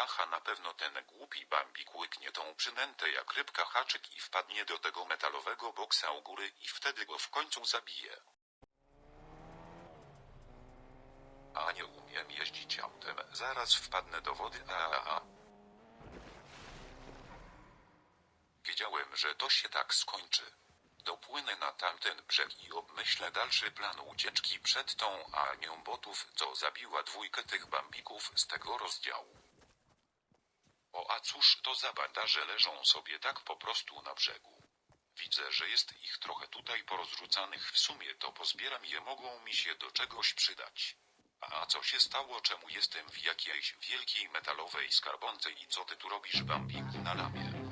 Haha, na pewno ten głupi bambik łyknie tą przynętę jak rybka haczyk i wpadnie do tego metalowego boksa u góry i wtedy go w końcu zabije. A nie umiem jeździć autem, zaraz wpadnę do wody, a, a, a. Wiedziałem, że to się tak skończy. Dopłynę na tamten brzeg i obmyślę dalszy plan ucieczki przed tą armią botów, co zabiła dwójkę tych bambików z tego rozdziału. O a cóż to za bandaże leżą sobie tak po prostu na brzegu. Widzę, że jest ich trochę tutaj porozrzucanych, w sumie to pozbieram je, mogą mi się do czegoś przydać. A co się stało, czemu jestem w jakiejś wielkiej metalowej skarbonce i co ty tu robisz, bambiku na lamie?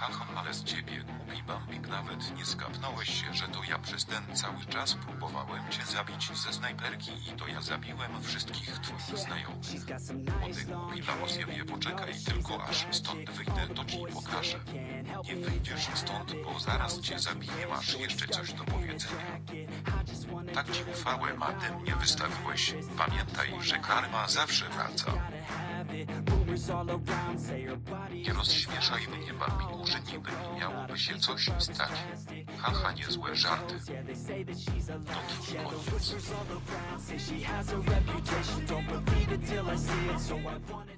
Haha, ale z ciebie, głupi bambik, nawet nie skapnąłeś się, że to ja przez ten cały czas próbowałem cię zabić ze snajperki i to ja zabiłem wszystkich twoich znajomych. Ty głupi lałosjewie, poczekaj tylko aż stąd wyjdę, to ci pokażę. Nie wyjdziesz stąd, bo zaraz cię zabiję, masz jeszcze coś do powiedzenia. Tak ci ufałem, a ty mnie wystawiłeś. Pamiętaj, że karma zawsze wraca. Nie rozśmieszaj mnie, bambiku, że niby mi miałoby się coś stać. Haha, niezłe żarty. No twój koniec.